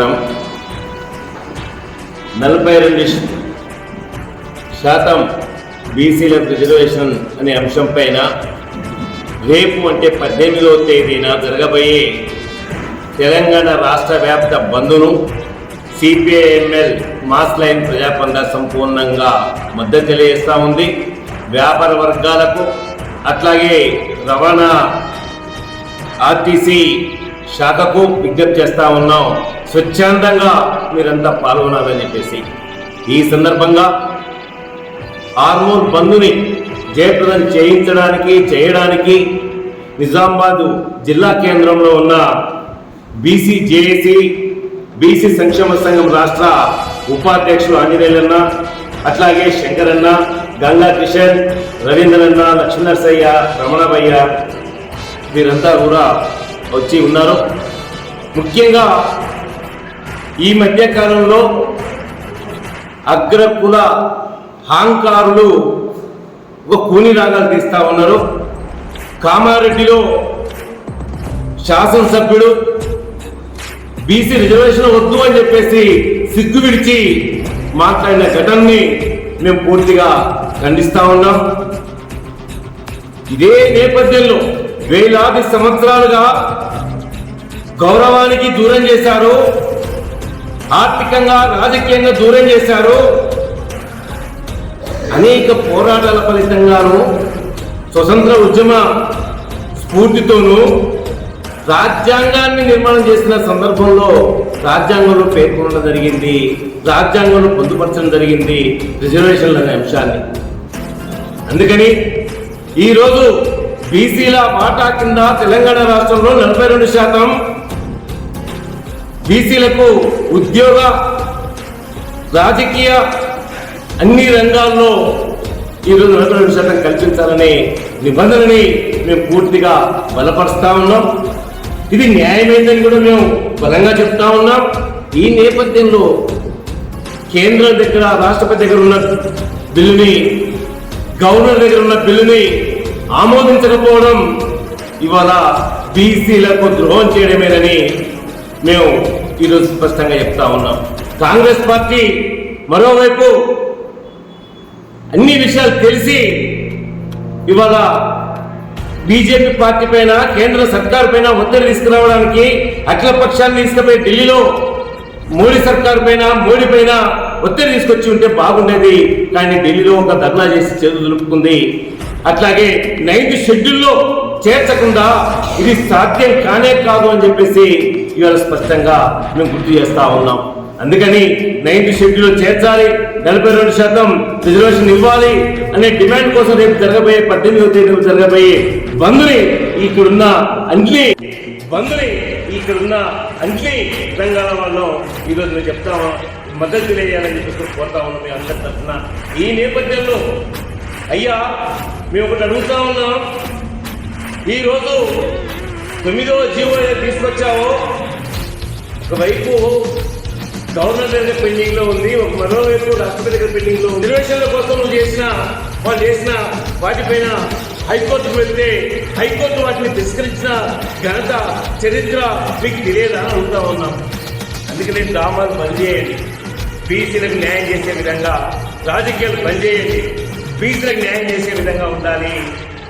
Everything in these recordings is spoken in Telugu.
ప్రకారం నలభై రెండు శాతం బీసీలకు రిజర్వేషన్ అనే అంశం పైన రేపు అంటే పద్దెనిమిదవ తేదీన జరగబోయే తెలంగాణ రాష్ట్ర వ్యాప్త బంద్ను CPI ML mass line Prajapantha సంపూర్ణంగా మద్దతు తెలియజేస్తూ ఉంది. వ్యాపార వర్గాలకు అట్లాగే రవాణా ఆర్టీసీ శాఖకు విజ్ఞప్తి చేస్తా ఉన్నాం. స్వచ్ఛందంగా మీరంతా పాల్గొనాలని చెప్పేసి. ఈ సందర్భంగా ఆర్మూర్ బంధుని జయప్రదం చేయించడానికి చేయడానికి నిజామాబాదు జిల్లా కేంద్రంలో ఉన్న బీసీ జేఏసీ బీసీ సంక్షేమ సంఘం రాష్ట్ర ఉపాధ్యక్షులు ఆంజనేయులన్న అట్లాగే శంకరన్న గంగా కిషన్ రవీంద్రన్న లక్ష్మీనరసయ్య రమణభయ్య వీరంతా కూడా వచ్చి ఉన్నారు. ముఖ్యంగా ఈ మధ్యకాలంలో అగ్రకుల హాంకారులు ఒక కూని రాగాలు తీస్తా ఉన్నారు. కామారెడ్డిలో శాసనసభ్యుడు బీసీ రిజర్వేషన్ వద్దు అని చెప్పేసి సిగ్గు విడిచి మాట్లాడిన ఘటనని మేము పూర్తిగా ఖండిస్తూ ఉన్నాం. ఇదే నేపథ్యంలో వేలాది సంవత్సరాలుగా గౌరవానికి దూరం చేశారు ఆర్థికంగా రాజకీయంగా దూరం చేశారు. అనేక పోరాటాల ఫలితంగాను స్వతంత్ర ఉద్యమ స్ఫూర్తితోనూ రాజ్యాంగాన్ని నిర్మాణం చేసిన సందర్భంలో రాజ్యాంగంలో పేర్కొనడం జరిగింది రాజ్యాంగంలో పొందుపరచడం జరిగింది రిజర్వేషన్లు అనే అంశాన్ని. అందుకని ఈరోజు బీసీల వాటా కింద తెలంగాణ రాష్ట్రంలో నలభై రెండు శాతం బీసీలకు ఉద్యోగ రాజకీయ అన్ని రంగాల్లో ఈరోజు నలభై రెండు శాతం కల్పించాలనే నిబంధనని మేము పూర్తిగా బలపరుస్తా ఉన్నాం. ఇది న్యాయమైందని కూడా మేము బలంగా చెప్తా ఉన్నాం. ఈ నేపథ్యంలో కేంద్రం దగ్గర రాష్ట్రపతి దగ్గర ఉన్న బిల్లుని గవర్నర్ దగ్గర ఉన్న బిల్లుని ఆమోదించకపోవడం ఇవాళ బీసీలకు ద్రోహం చేయడమేనని మేము ఈరోజు స్పష్టంగా చెప్తా ఉన్నాం. కాంగ్రెస్ పార్టీ మరోవైపు అన్ని విషయాలు తెలిసి ఇవాళ బీజేపీ పార్టీ పైన కేంద్ర సర్కార్ పైన ఒత్తిడి తీసుకురావడానికి అఖిల పక్షాన్ని తీసుకుపోయి ఢిల్లీలో మోడీ సర్కార్ పైన మోడీ పైన ఒత్తిడి తీసుకొచ్చి ఉంటే బాగుండేది. కానీ ఢిల్లీలో ఒక ధర్నా చేసి చేతులు దులుపుకుంది. అట్లాగే నైన్త్ షెడ్యూల్లో చేర్చకుండా ఇది సాధ్యం కానే కాదు అని చెప్పేసి ఇవాళ స్పష్టంగా మేము గుర్తు చేస్తూ ఉన్నాం. అందుకని నైన్త్ షెడ్యూల్ చేర్చాలి నలభై రెండు శాతం రిజర్వేషన్ ఇవ్వాలి అనే డిమాండ్ కోసం రేపు జరగబోయే పద్దెనిమిదవ తేదీ జరగబోయే బంద్ని ఇక్కడున్న అన్ని బంధుని ఇక్కడున్న అన్ని తెలంగాణ వాళ్ళు ఈరోజు నేను చెప్తాము మద్దతు తెలియాలని చెప్పి కోరుతా ఉన్నాం మీ అందరి తరఫున. ఈ నేపథ్యంలో అయ్యా మేము ఒకటి అడుగుతా ఉన్నాం. ఈరోజు తొమ్మిదవ జీవో తీసుకొచ్చావో? ఒకవైపు గవర్నర్ దగ్గర పెండింగ్లో ఉంది ఒక మరోవైపు రాష్ట్రపతి దగ్గర పెండింగ్లో ఉంది. రిజర్వేషన్ల కోసం నువ్వు చేసిన వాళ్ళు చేసిన వాటిపైన హైకోర్టుకు వెళ్తే హైకోర్టు వాటిని తిరస్కరించిన ఘనత చరిత్ర మీకు తెలియదా అడుగుతా ఉన్నాం. అందుకని డ్రామాలు బంద్ చేయండి. బీసీలకు న్యాయం చేసే విధంగా రాజకీయాలు బంద్ చేయండి. బీసీలకు న్యాయం చేసే విధంగా ఉండాలి.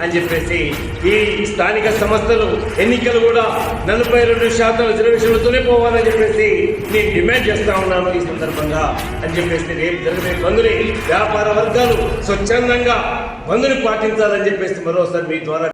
అని చెప్పేసి ఈ స్థానిక సంస్థలు ఎన్నికలు కూడా నలభై రెండు శాతం రిజర్వేషన్లతోనే పోవాలని చెప్పేసి నేను డిమాండ్ చేస్తా ఉన్నాను ఈ సందర్భంగా అని చెప్పేసి రేపు జరిగే బంధుని వ్యాపార వర్గాలు స్వచ్ఛందంగా బంధుని పాటించాలని చెప్పేసి మరోసారి మీ ద్వారా